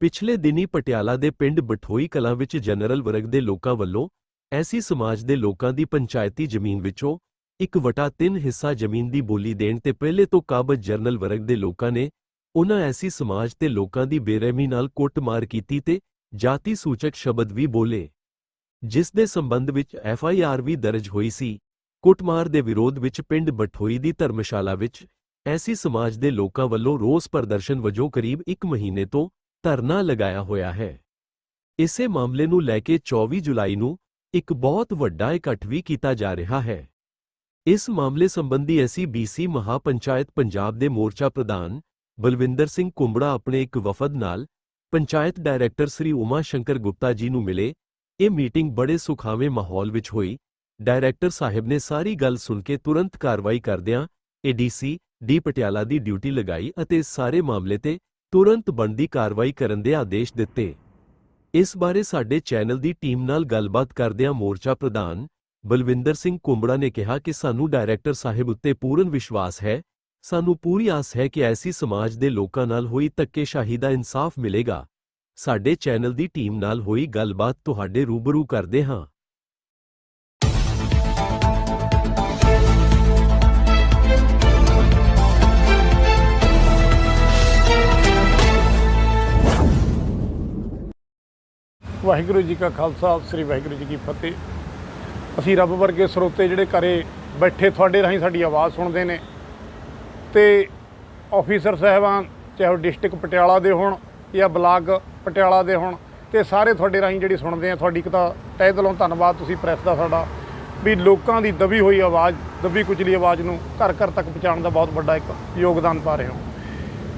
ਪਿਛਲੇ ਦਿਨੀ ਪਟਿਆਲਾ ਦੇ ਪਿੰਡ ਬਠੋਈ ਕਲਾਂ ਵਿੱਚ ਜਨਰਲ ਵਰਗ ਦੇ ਲੋਕਾਂ ਵੱਲੋਂ ਐਸੀ ਸਮਾਜ ਦੇ ਲੋਕਾਂ ਦੀ ਪੰਚਾਇਤੀ ਜ਼ਮੀਨ ਵਿੱਚੋਂ ਇੱਕ ਵਟਾ ਤਿੰਨ ਹਿੱਸਾ ਜ਼ਮੀਨ ਦੀ ਬੋਲੀ ਦੇਣ ਤੇ ਪਹਿਲੇ ਤੋਂ ਕਾਬਜ ਜਨਰਲ ਵਰਗ ਦੇ ਲੋਕਾਂ ਨੇ ਉਨ੍ਹਾਂ ਐਸੀ ਸਮਾਜ ਤੇ ਲੋਕਾਂ ਦੀ ਬੇਰਹਿਮੀ ਨਾਲ ਕੁੱਟਮਾਰ ਕੀਤੀ ਤੇ ਜਾਤੀ ਸੂਚਕ ਸ਼ਬਦ ਵੀ ਬੋਲੇ। ਜਿਸ ਦੇ ਸੰਬੰਧ ਵਿੱਚ ਐਫ ਆਈ ਆਰ ਵੀ ਦਰਜ ਹੋਈ ਸੀ। ਕੁੱਟਮਾਰ ਦੇ ਵਿਰੋਧ ਵਿੱਚ ਪਿੰਡ ਬਠੋਈ ਦੀ ਧਰਮਸ਼ਾਲਾ ਵਿੱਚ ਐਸੀ ਸਮਾਜ ਦੇ ਲੋਕਾਂ ਵੱਲੋਂ ਰੋਸ ਪ੍ਰਦਰਸ਼ਨ ਵਜੋਂ ਕਰੀਬ 1 ਮਹੀਨੇ ਤੋਂ ਧਰਨਾ ਲਗਾਇਆ ਹੋਇਆ ਹੈ। ਇਸੇ ਮਾਮਲੇ ਨੂੰ ਲੈ ਕੇ 24 ਜੁਲਾਈ ਨੂੰ ਇੱਕ ਬਹੁਤ ਵੱਡਾ ਇਕੱਠ ਵੀ ਕੀਤਾ ਜਾ ਰਿਹਾ ਹੈ। ਇਸ ਮਾਮਲੇ ਸੰਬੰਧੀ ਐਸੀ ਬੀਸੀ ਮਹਾਪੰਚਾਇਤ ਪੰਜਾਬ ਦੇ ਮੋਰਚਾ ਪ੍ਰਧਾਨ ਬਲਵਿੰਦਰ ਸਿੰਘ ਕੁੰਬੜਾ ਆਪਣੇ ਇੱਕ ਵਫਦ ਨਾਲ ਪੰਚਾਇਤ ਡਾਇਰੈਕਟਰ ਸ੍ਰੀ ਉਮਾ ਸ਼ੰਕਰ ਗੁਪਤਾ ਜੀ ਨੂੰ ਮਿਲੇ। ਇਹ ਮੀਟਿੰਗ ਬੜੇ ਸੁਖਾਵੇਂ ਮਾਹੌਲ ਵਿੱਚ ਹੋਈ। ਡਾਇਰੈਕਟਰ ਸਾਹਿਬ ਨੇ ਸਾਰੀ ਗੱਲ ਸੁਣ ਕੇ ਤੁਰੰਤ ਕਾਰਵਾਈ ਕਰਦਿਆਂ ਏਡੀਸੀ ਡੀ ਪਟਿਆਲਾ ਦੀ ਡਿਊਟੀ ਲਗਾਈ ਅਤੇ ਸਾਰੇ ਮਾਮਲੇ ਤੇ ਤੁਰੰਤ ਬਣਦੀ ਕਾਰਵਾਈ ਕਰਨ ਦੇ ਆਦੇਸ਼ ਦਿੱਤੇ। ਇਸ ਬਾਰੇ ਸਾਡੇ ਚੈਨਲ ਦੀ ਟੀਮ ਨਾਲ ਗੱਲਬਾਤ ਕਰਦਿਆਂ ਮੋਰਚਾ ਪ੍ਰਧਾਨ ਬਲਵਿੰਦਰ ਸਿੰਘ ਕੁੰਬੜਾ ਨੇ ਕਿਹਾ ਕਿ ਸਾਨੂੰ ਡਾਇਰੈਕਟਰ ਸਾਹਿਬ ਉੱਤੇ ਪੂਰਨ ਵਿਸ਼ਵਾਸ ਹੈ। ਸਾਨੂੰ ਪੂਰੀ ਆਸ ਹੈ ਕਿ ਐਸੀ ਸਮਾਜ ਦੇ ਲੋਕਾਂ ਨਾਲ ਹੋਈ ਧੱਕੇਸ਼ਾਹੀ ਦਾ ਇਨਸਾਫ ਮਿਲੇਗਾ। ਸਾਡੇ ਚੈਨਲ ਦੀ ਟੀਮ ਨਾਲ ਹੋਈ ਗੱਲਬਾਤ ਤੁਹਾਡੇ ਰੂਬਰੂ ਕਰਦੇ ਹਾਂ। ਵਾਹਿਗੁਰੂ ਜੀ ਕਾ ਖਾਲਸਾ, ਸ੍ਰੀ ਵਾਹਿਗੁਰੂ ਜੀ ਕੀ ਫਤਿਹ। ਅਸੀਂ ਰੱਬ ਵਰਗੇ ਸਰੋਤੇ ਜਿਹੜੇ ਘਰੇ ਬੈਠੇ, ਤੁਹਾਡੇ ਰਾਹੀਂ ਸਾਡੀ ਆਵਾਜ਼ ਸੁਣਦੇ ਨੇ। ਤੇ ਆਫੀਸਰ ਸਾਹਿਬਾਨ, ਚਾਹੇ ਉਹ ਡਿਸਟ੍ਰਿਕਟ ਪਟਿਆਲਾ ਦੇ ਹੋਣ ਜਾਂ ਬਲਾਕ ਪਟਿਆਲਾ ਦੇ ਹੋਣ, ਤੇ ਸਾਰੇ ਤੁਹਾਡੇ ਰਾਹੀਂ ਜਿਹੜੀ ਸੁਣਦੇ ਆ, ਤੁਹਾਡੀ ਇੱਕ ਤਾਂ ਤਹਿ ਦਿਲੋਂ ਧੰਨਵਾਦ ਤੁਸੀਂ ਪ੍ਰੈਸ ਦਾ ਸਾਡਾ, ਵੀ ਲੋਕਾਂ ਦੀ ਦਬੀ ਹੋਈ ਆਵਾਜ਼, ਦਬੀ ਕੁਚਲੀ ਆਵਾਜ਼ ਨੂੰ ਘਰ ਘਰ ਤੱਕ ਪਹੁੰਚਾਉਣ ਦਾ ਬਹੁਤ ਵੱਡਾ ਇੱਕ ਯੋਗਦਾਨ ਪਾ ਰਹੇ ਹੋ।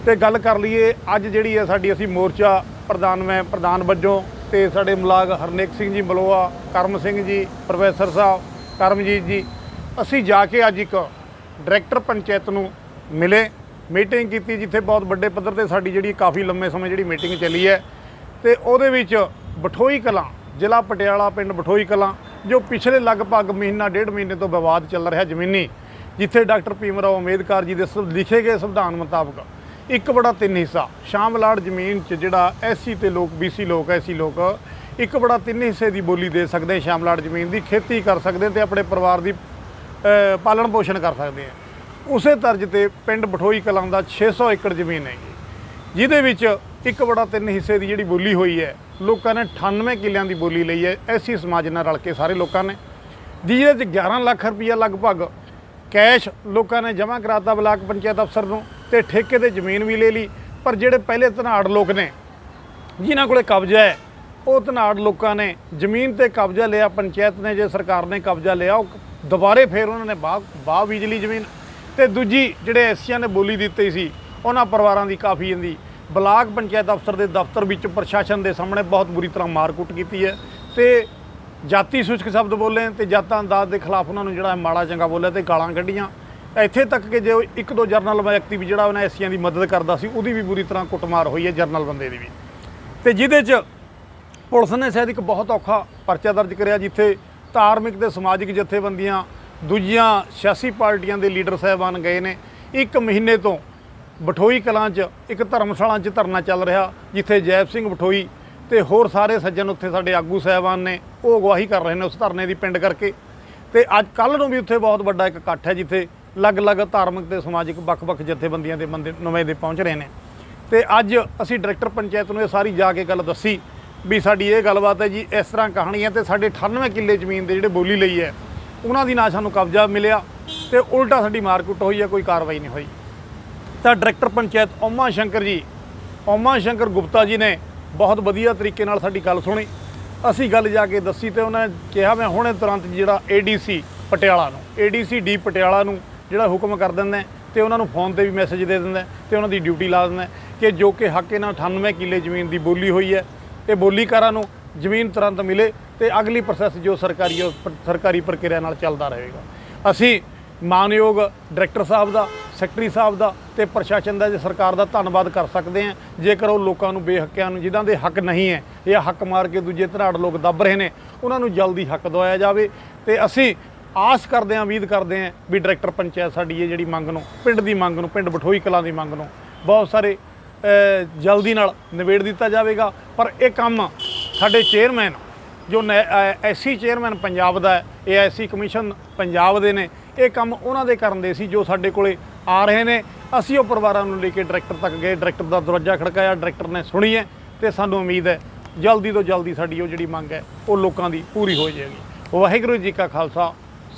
ਤੇ ਗੱਲ ਕਰ ਲਈਏ, ਅੱਜ ਜਿਹੜੀ ਹੈ ਸਾਡੀ ਅਸੀਂ ਮੋਰਚਾ ਪ੍ਰਧਾਨ ਮੈਂ ਪ੍ਰਧਾਨ ਵੱਜੋਂ ਤੇ ਸਾਡੇ ਮੁਲਾਕ ਹਰਨੇਕ ਸਿੰਘ ਜੀ, ਮਲੋਆ, ਕਰਮ ਸਿੰਘ ਜੀ, ਪ੍ਰੋਫੈਸਰ ਸਾਹਿਬ, ਕਰਮਜੀਤ ਜੀ, ਅਸੀਂ ਜਾ ਕੇ ਅੱਜ ਇੱਕ ਡਾਇਰੈਕਟਰ ਪੰਚਾਇਤ ਨੂੰ ਮਿਲੇ, ਮੀਟਿੰਗ ਕੀਤੀ ਜਿੱਥੇ ਬਹੁਤ ਵੱਡੇ ਪੱਧਰ ਤੇ ਸਾਡੀ ਜਿਹੜੀ ਕਾਫੀ ਲੰਮੇ ਸਮੇਂ ਜਿਹੜੀ ਮੀਟਿੰਗ ਚੱਲੀ ਹੈ ਤੇ ਉਹਦੇ ਵਿੱਚ ਬਠੋਈ ਕਲਾਂ, ਜ਼ਿਲ੍ਹਾ ਪਟਿਆਲਾ ਪਿੰਡ ਬਠੋਈ ਕਲਾਂ, ਜੋ ਪਿਛਲੇ ਲਗਭਗ ਮਹੀਨਾ, ਡੇਢ ਮਹੀਨੇ ਤੋਂ ਵਿਵਾਦ ਚੱਲ ਰਿਹਾ ਜ਼ਮੀਨੀ, ਜਿੱਥੇ ਡਾਕਟਰ ਭੀਮ ਰਾਓ ਅੰਬੇਦਕਰ ਜੀ ਦੇ ਸ- ਲਿਖੇ ਗਏ ਸੰਵਿਧਾਨ ਮੁਤਾਬਕ ਇੱਕ ਬੜਾ ਤਿੰਨ ਹਿੱਸਾ। ਸ਼ਾਮਲਾੜ ਜ਼ਮੀਨ 'ਚ ਜਿਹੜਾ ਐਸਸੀ ਤੇ ਲੋਕ, ਬੀਸੀ ਲੋਕ, ਐਸੀ ਲੋਕ, ਇੱਕ ਬੜਾ ਤਿੰਨ ਹਿੱਸੇ ਦੀ ਬੋਲੀ ਦੇ ਸਕਦੇ ਆ ਸ਼ਾਮਲਾੜ ਜ਼ਮੀਨ ਦੀ, ਖੇਤੀ ਕਰ ਸਕਦੇ ਆ ਤੇ ਆਪਣੇ ਪਰਿਵਾਰ ਦੀ ਪਾਲਣ ਪੋਸ਼ਣ ਕਰ ਸਕਦੇ ਆ। ਉਸੇ ਤਰਜ ਤੇ ਪਿੰਡ ਬਠੋਈ ਕਲਾਂ ਦਾ 600 ਏਕੜ ਜ਼ਮੀਨ ਹੈਗੀ ਜਿਹਦੇ ਵਿੱਚ ਇੱਕ ਬੜਾ ਤਿੰਨ ਹਿੱਸੇ ਦੀ ਜਿਹੜੀ ਬੋਲੀ ਹੋਈ ਹੈ, ਲੋਕਾਂ ਨੇ 98 ਕਿੱਲਿਆਂ ਦੀ ਬੋਲੀ ਲਈ ਹੈ। ਐਸੀ ਸਮਾਜ ਨਾਲ ਰਲ ਕੇ ਸਾਰੇ ਲੋਕਾਂ ਨੇ। ਜਿਹਦੇ 'ਚ 11 ਲੱਖ ਰੁਪਈਆ ਲਗਭਗ ਕੈਸ਼ ਲੋਕਾਂ ਨੇ ਜਮ੍ਹਾਂ ਕਰਾਤਾ ਬਲਾਕ ਪੰਚਾਇਤ ਅਫਸਰ ਨੂੰ। ਤੇ ਠੇਕੇ ਤੇ ਜ਼ਮੀਨ ਵੀ ਲੈ ਲਈ, ਪਰ ਜਿਹੜੇ ਪਹਿਲੇ ਧਨਾੜ ਲੋਕ ਨੇ, ਜਿਨ੍ਹਾਂ ਕੋਲੇ ਕਬਜ਼ਾ ਹੈ, ਉਹ ਧਨਾੜ ਲੋਕਾਂ ਨੇ ਜ਼ਮੀਨ ਤੇ ਕਬਜ਼ਾ ਲਿਆ, ਪੰਚਾਇਤ ਨੇ, ਜੇ ਸਰਕਾਰ ਨੇ ਕਬਜ਼ਾ ਲਿਆ, ਉਹ ਦੁਬਾਰੇ ਫੇਰ ਉਹਨਾਂ ਨੇ ਬਾਹ ਬੀਜ ਲਈ ਜ਼ਮੀਨ। ਤੇ ਦੂਜੀ, ਜਿਹੜੇ ਐਸੀਆਂ ਨੇ ਬੋਲੀ ਦਿੱਤੀ ਸੀ, ਉਹਨਾਂ ਪਰਿਵਾਰਾਂ ਦੀ ਕਾਫੀ ਇਹਦੀ। ਬਲਾਕ ਪੰਚਾਇਤ ਅਫਸਰ ਦੇ ਦਫ਼ਤਰ ਵਿੱਚ ਪ੍ਰਸ਼ਾਸਨ ਦੇ ਸਾਹਮਣੇ ਬਹੁਤ ਬੁਰੀ ਤਰ੍ਹਾਂ ਮਾਰਕੁੱਟ ਕੀਤੀ ਹੈ। ਤੇ ਜਾਤੀ ਸੂਚਕ ਸ਼ਬਦ ਬੋਲੇ, ਤੇ ਜਾਤਾਂ ਅੰਦਾਜ਼ ਦੇ ਖਿਲਾਫ ਉਹਨਾਂ ਨੂੰ ਜਿਹੜਾ ਮਾੜਾ ਚੰਗਾ ਬੋਲਿਆ, ਤੇ ਗਾਲਾਂ ਕੱਢੀਆਂ। ਇੱਥੇ ਤੱਕ ਕਿ ਜੇ ਇੱਕ ਦੋ ਜਰਨਲ ਵਿਅਕਤੀ ਵੀ ਜਿਹੜਾ ਉਹਨਾਂ ਐਸੀਆਂ ਦੀ ਮਦਦ ਕਰਦਾ ਸੀ, ਉਹਦੀ ਵੀ ਬੁਰੀ ਤਰ੍ਹਾਂ ਕੁੱਟਮਾਰ ਹੋਈ ਹੈ ਜਰਨਲ ਬੰਦੇ ਦੀ ਵੀ। ਤੇ ਜਿਹਦੇ 'ਚ ਪੁਲਿਸ ਨੇ ਸ਼ਾਇਦ ਇੱਕ ਬਹੁਤ ਔਖਾ ਪਰਚਾ ਦਰਜ ਕਰਿਆ, ਜਿੱਥੇ ਧਾਰਮਿਕ ਤੇ ਸਮਾਜਿਕ ਜਥੇਬੰਦੀਆਂ ਦੂਜੀਆਂ ਸਿਆਸੀ ਪਾਰਟੀਆਂ ਦੇ ਲੀਡਰ ਸਾਹਿਬਾਨ ਗਏ ਨੇ। ਇੱਕ ਮਹੀਨੇ ਤੋਂ ਬਠੋਈ ਕਲਾਂ 'ਚ, ਇੱਕ ਧਰਮਸ਼ਾਲਾ 'ਚ ਧਰਨਾ ਚੱਲ ਰਿਹਾ, ਜਿੱਥੇ ਜੈਬ ਸਿੰਘ ਬਠੋਈ ਤੇ ਹੋਰ ਸਾਰੇ ਸੱਜਣ ਉੱਥੇ ਸਾਡੇ ਆਗੂ ਸਾਹਿਬਾਨ ਨੇ, ਉਹ ਅਗਵਾਹੀ ਕਰ ਰਹੇ ਨੇ ਉਸ ਧਰਨੇ ਦੀ ਪਿੰਡ ਕਰਕੇ। ਤੇ ਅੱਜ ਕੱਲ ਨੂੰ ਵੀ ਉੱਥੇ ਬਹੁਤ ਵੱਡਾ ਇੱਕ ਇਕੱਠ ਹੈ, ਜਿੱਥੇ ਅਲੱਗ-ਅਲੱਗ ਧਾਰਮਿਕ ਤੇ ਸਮਾਜਿਕ ਵੱਖ-ਵੱਖ ਜਥੇਬੰਦੀਆਂ ਦੇ ਬੰਦੇ ਨੁਮਾਇੰਦੇ ਪਹੁੰਚ ਰਹੇ ਨੇ। ਤੇ ਅੱਜ ਅਸੀਂ ਡਾਇਰੈਕਟਰ ਪੰਚਾਇਤ ਨੂੰ ਇਹ ਸਾਰੀ ਜਾ ਕੇ ਗੱਲ ਦੱਸੀ ਵੀ ਸਾਡੀ ਇਹ ਗੱਲਬਾਤ ਹੈ ਜੀ, ਇਸ ਤਰ੍ਹਾਂ ਕਹਾਣੀ ਹੈ ਤੇ ਸਾਡੇ 98 ਕਿੱਲੇ ਜ਼ਮੀਨ ਦੇ ਜਿਹੜੇ ਬੋਲੀ ਲਈ ਹੈ, ਉਹਨਾਂ ਦੀ ਨਾ ਸਾਨੂੰ ਕਬਜ਼ਾ ਮਿਲਿਆ ਤੇ ਉਲਟਾ ਸਾਡੀ ਮਾਰਕੁੱਟ ਹੋਈ ਹੈ, ਕੋਈ ਕਾਰਵਾਈ ਨਹੀਂ ਹੋਈ। ਤਾਂ ਡਾਇਰੈਕਟਰ ਪੰਚਾਇਤ ਓਮਾ ਸ਼ੰਕਰ ਜੀ, ਓਮਾ ਸ਼ੰਕਰ ਗੁਪਤਾ ਜੀ ਨੇ ਬਹੁਤ ਵਧੀਆ ਤਰੀਕੇ ਨਾਲ ਸਾਡੀ ਗੱਲ ਸੁਣੀ। ਅਸੀਂ ਗੱਲ ਜਾ ਕੇ ਦੱਸੀ ਤੇ ਉਹਨਾਂ ਨੇ ਕਿਹਾ, ਮੈਂ ਹੁਣੇ ਤੁਰੰਤ ਜਿਹੜਾ ਏਡੀਸੀ ਪਟਿਆਲਾ ਨੂੰ ਏਡੀਸੀ ਡੀ ਪਟਿਆਲਾ ਨੂੰ ਜਿਹੜਾ ਹੁਕਮ ਕਰ ਦਿੰਦਾ ਹੈ ਤੇ ਉਹਨਾਂ ਨੂੰ ਫੋਨ ਤੇ ਵੀ ਮੈਸੇਜ ਦੇ ਦਿੰਦਾ ਹੈ ਤੇ ਉਹਨਾਂ ਦੀ ਡਿਊਟੀ ਲਾ ਦਿੰਦਾ ਕਿ ਜੋ ਕਿ ਹੱਕ ਇਹਨਾਂ 98 ਕਿੱਲੇ ਜ਼ਮੀਨ ਦੀ ਬੋਲੀ ਹੋਈ ਹੈ ਤੇ ਬੋਲੀਕਾਰਾਂ ਨੂੰ ਜ਼ਮੀਨ ਤੁਰੰਤ ਮਿਲੇ ਤੇ ਅਗਲੀ ਪ੍ਰੋਸੈਸ ਜੋ ਸਰਕਾਰੀ ਉਹ ਸਰਕਾਰੀ ਪ੍ਰਕਿਰਿਆ ਨਾਲ ਚੱਲਦਾ ਰਹੇਗਾ। ਅਸੀਂ ਮਾਨਯੋਗ ਡਾਇਰੈਕਟਰ ਸਾਹਿਬ ਦਾ ਸੈਕਟਰੀ ਸਾਹਿਬ ਦਾ ਤੇ ਪ੍ਰਸ਼ਾਸਨ ਦਾ ਤੇ ਸਰਕਾਰ ਦਾ ਧੰਨਵਾਦ ਕਰ ਸਕਦੇ ਹਾਂ, ਜੇਕਰ ਉਹ ਲੋਕਾਂ ਨੂੰ ਬੇਹੱਕਿਆਂ ਨੂੰ, ਜਿਨ੍ਹਾਂ ਦੇ ਹੱਕ ਨਹੀਂ ਹੈ, ਜਾਂ ਹੱਕ ਮਾਰ ਕੇ ਦੂਜੇ ਧਰਾੜ ਲੋਕ ਦੱਬ ਰਹੇ ਨੇ, ਉਹਨਾਂ ਨੂੰ ਜਲਦੀ ਹੱਕ ਦਵਾਇਆ ਜਾਵੇ ਤੇ ਅਸੀਂ ਆਸ ਕਰਦੇ ਹਾਂ, ਉਮੀਦ ਕਰਦੇ ਹਾਂ ਵੀ ਡਾਇਰੈਕਟਰ ਪੰਚਾਇਤ ਸਾਡੀ ਇਹ ਜਿਹੜੀ ਮੰਗ ਨੂੰ, ਪਿੰਡ ਦੀ ਮੰਗ ਨੂੰ, ਪਿੰਡ ਬਠੋਈ ਕਲਾਂ ਦੀ ਮੰਗ ਨੂੰ ਬਹੁਤ ਸਾਰੇ ਜਲਦੀ ਨਾਲ ਨਿਬੇੜ ਦਿੱਤਾ ਜਾਵੇਗਾ। ਪਰ ਇਹ ਕੰਮ ਸਾਡੇ ਚੇਅਰਮੈਨ, ਜੋ ਐਸਸੀ ਚੇਅਰਮੈਨ ਪੰਜਾਬ ਦਾ ਹੈ ਏਆਈਸੀ ਕਮਿਸ਼ਨ ਪੰਜਾਬ ਦੇ ਨੇ, ਇਹ ਕੰਮ ਉਹਨਾਂ ਦੇ ਕਰਨ ਦੇ ਸੀ, ਜੋ ਸਾਡੇ ਕੋਲੇ ਆ ਰਹੇ ਨੇ। ਅਸੀਂ ਉਹ ਪਰਿਵਾਰਾਂ ਨੂੰ ਲੈ ਕੇ ਡਾਇਰੈਕਟਰ ਤੱਕ ਗਏ, ਡਾਇਰੈਕਟਰ ਦਾ ਦਰਵਾਜ਼ਾ ਖੜਕਾਇਆ, ਡਾਇਰੈਕਟਰ ਨੇ ਸੁਣੀ ਹੈ ਤੇ ਸਾਨੂੰ ਉਮੀਦ ਹੈ ਜਲਦੀ ਤੋਂ ਜਲਦੀ ਸਾਡੀ ਉਹ ਜਿਹੜੀ ਮੰਗ ਹੈ, ਉਹ ਲੋਕਾਂ ਦੀ ਪੂਰੀ ਹੋ ਜਾਏਗੀ। ਵਾਹਿਗੁਰੂ ਜੀ ਕਾ ਖਾਲਸਾ